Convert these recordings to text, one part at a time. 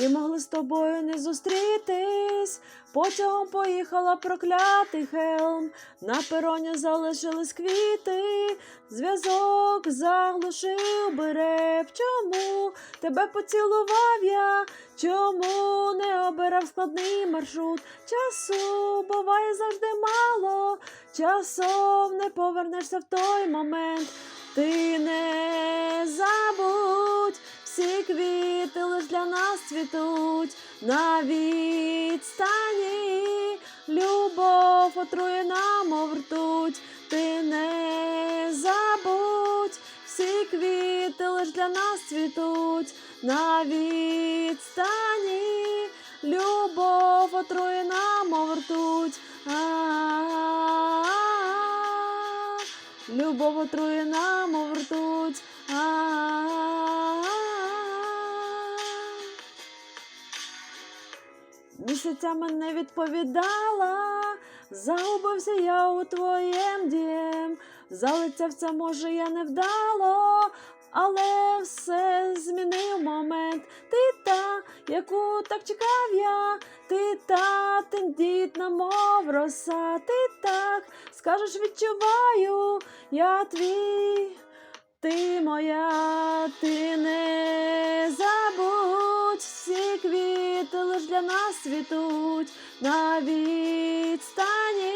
і могли з тобою не зустрітись. Потягом поїхала проклятий хелм, на пероні залишились квіти, зв'язок заглушив берев. Чому тебе поцілував я? Чому не обирав складний маршрут? Часу буває завжди мало, часом не повернешся в той момент. Ти не забудь, для цвітуть на відстані. Любов отрує нам мов ртуть. Ти не забудь, всі квіти лиш для нас цвітуть на відстані. Любов отрує нам ртуть. А-а-а. Любов отрує нам ртуть. Місяцями не відповідала, загубився я у твоєм дім. Залицявся, може, я не вдало, але все змінив момент. Ти та, яку так чекав я, ти та тендітна, мов роса, ти так скажеш, відчуваю, я твій. Ти моя, ти квіти лиш для нас цвітуть на відстані.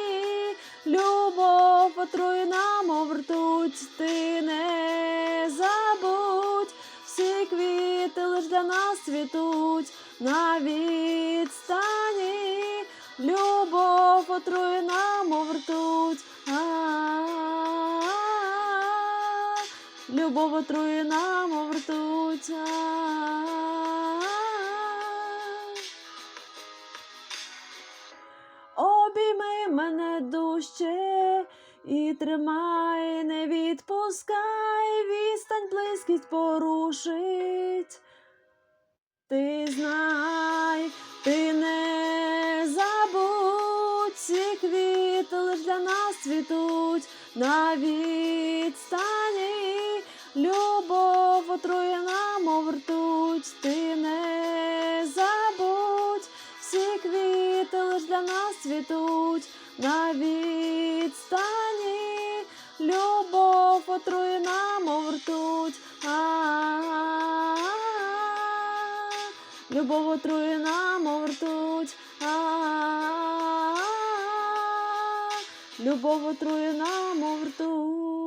Любов отрує нам ртуть, ти не забудь, всі квіти лиш для нас цвітуть на відстані. Любов отрує нам мов ртуть. Любов отрує нам мов дужче і тримай, не відпускай, відстань близькість порушить. Ти знай, ти не забудь, ці квіти лиш для нас цвітуть на відстані. Любов отрує нам мов цвітуть на відстані. Любов отрує нам мов ртуть. Любов отрує нам мов ртуть. Любов отрує нам мов ртуть.